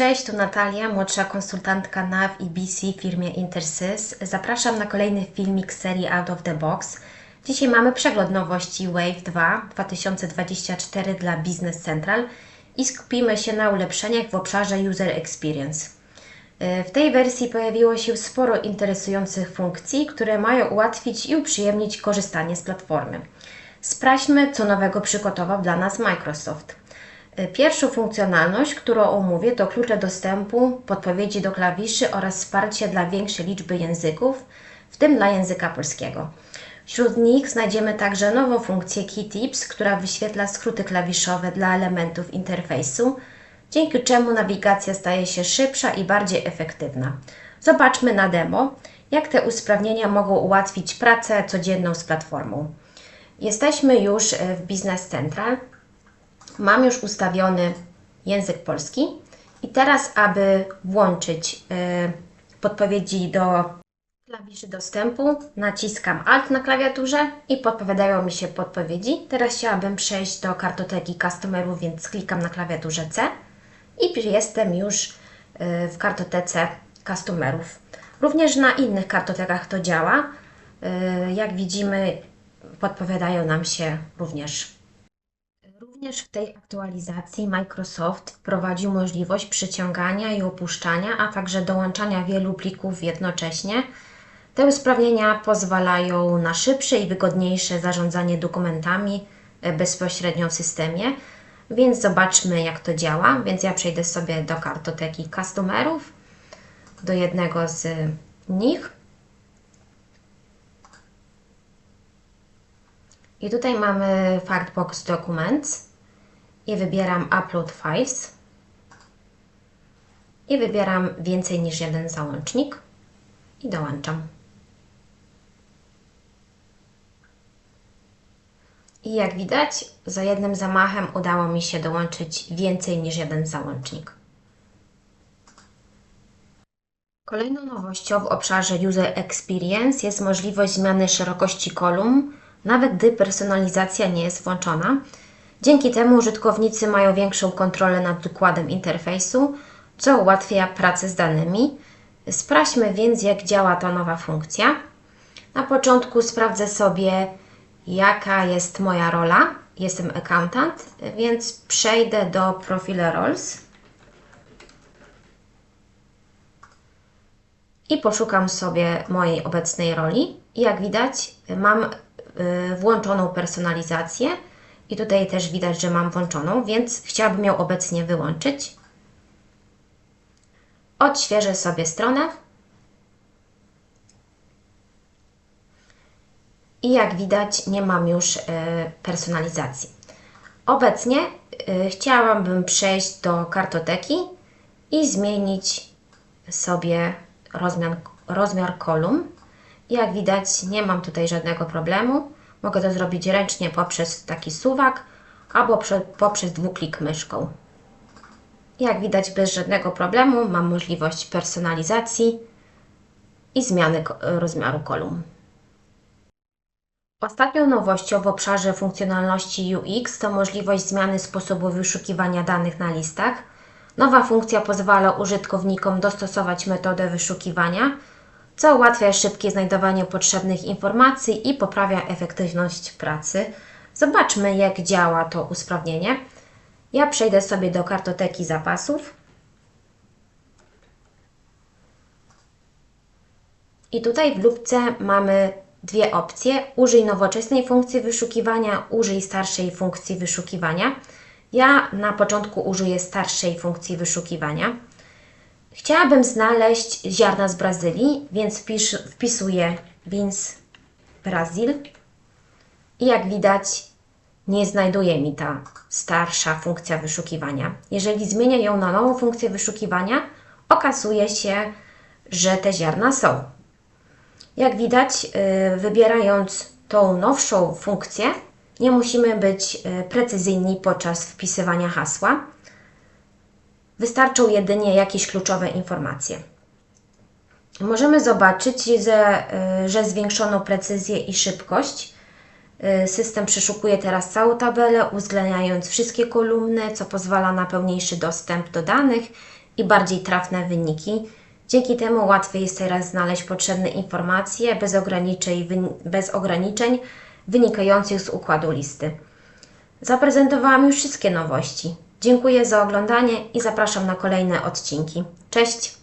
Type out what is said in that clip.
Cześć, tu Natalia, młodsza konsultantka NAV i BC firmie Intersys. Zapraszam na kolejny filmik serii Out of the Box. Dzisiaj mamy przegląd nowości Wave 2 2024 dla Business Central i skupimy się na ulepszeniach w obszarze User Experience. E, W tej wersji pojawiło się sporo interesujących funkcji, które mają ułatwić i uprzyjemnić korzystanie z platformy. Sprawdźmy, co nowego przygotował dla nas Microsoft. E, Pierwszą funkcjonalność, którą omówię, to klucze dostępu, podpowiedzi do klawiszy oraz wsparcie dla większej liczby języków, w tym dla języka polskiego. Wśród nich znajdziemy także nową funkcję Key Tips, która wyświetla skróty klawiszowe dla elementów interfejsu, dzięki czemu nawigacja staje się szybsza i bardziej efektywna. Zobaczmy na demo, jak te usprawnienia mogą ułatwić pracę codzienną z platformą. Jesteśmy już e, w Business Central. Mam już ustawiony język polski i teraz, aby włączyć e, podpowiedzi do klawiszy dostępu, naciskam Alt na klawiaturze i podpowiadają mi się podpowiedzi. Teraz chciałabym przejść do kartoteki customerów, więc klikam na klawiaturze C i jestem już e, w kartotece customerów. Również na innych kartotekach to działa. E, Jak widzimy, podpowiadają nam się również Również w tej aktualizacji Microsoft wprowadził możliwość przyciągania i opuszczania, a także dołączania wielu plików jednocześnie. Te usprawnienia pozwalają na szybsze i wygodniejsze zarządzanie dokumentami e, bezpośrednio w systemie. Więc zobaczmy, jak to działa. Więc ja przejdę sobie do kartoteki customerów, do jednego z nich. I tutaj mamy Factbox Documents i wybieram Upload Files i wybieram więcej niż jeden załącznik i dołączam. I jak widać, za jednym zamachem udało mi się dołączyć więcej niż jeden załącznik. Kolejną nowością w obszarze User Experience jest możliwość zmiany szerokości kolumn, nawet gdy personalizacja nie jest włączona. Dzięki temu użytkownicy mają większą kontrolę nad układem interfejsu, co ułatwia pracę z danymi. Sprawdźmy więc, jak działa ta nowa funkcja. Na początku sprawdzę sobie, jaka jest moja rola. Jestem accountant, więc przejdę do Profile Roles i poszukam sobie mojej obecnej roli. Jak widać, mam y, włączoną personalizację i tutaj też widać, że mam włączoną, więc chciałabym ją obecnie wyłączyć. Odświeżę sobie stronę. I jak widać, nie mam już y, personalizacji. Obecnie y, chciałabym przejść do kartoteki i zmienić sobie rozmiar, rozmiar kolumn. Jak widać, nie mam tutaj żadnego problemu. Mogę to zrobić ręcznie poprzez taki suwak albo prze, poprzez dwuklik myszką. Jak widać, bez żadnego problemu mam możliwość personalizacji i zmiany rozmiaru kolumn. Ostatnią nowością w obszarze funkcjonalności UX to możliwość zmiany sposobu wyszukiwania danych na listach. Nowa funkcja pozwala użytkownikom dostosować metodę wyszukiwania, co ułatwia szybkie znajdowanie potrzebnych informacji i poprawia efektywność pracy. Zobaczmy, jak działa to usprawnienie. Ja przejdę sobie do kartoteki zapasów. I tutaj w lubce mamy dwie opcje. Użyj nowoczesnej funkcji wyszukiwania, użyj starszej funkcji wyszukiwania. Ja na początku użyję starszej funkcji wyszukiwania. Chciałabym znaleźć ziarna z Brazylii, więc wpisz, wpisuję beans Brazil. I jak widać, nie znajduje mi ta starsza funkcja wyszukiwania. Jeżeli zmienię ją na nową funkcję wyszukiwania, okazuje się, że te ziarna są. Jak widać, y, wybierając tą nowszą funkcję, nie musimy być y, precyzyjni podczas wpisywania hasła. Wystarczą jedynie jakieś kluczowe informacje. Możemy zobaczyć, że, y, że zwiększono precyzję i szybkość. Y, System przeszukuje teraz całą tabelę, uwzględniając wszystkie kolumny, co pozwala na pełniejszy dostęp do danych i bardziej trafne wyniki. Dzięki temu łatwiej jest teraz znaleźć potrzebne informacje bez ograniczeń, bez ograniczeń wynikających z układu listy. Zaprezentowałam już wszystkie nowości. Dziękuję za oglądanie i zapraszam na kolejne odcinki. Cześć!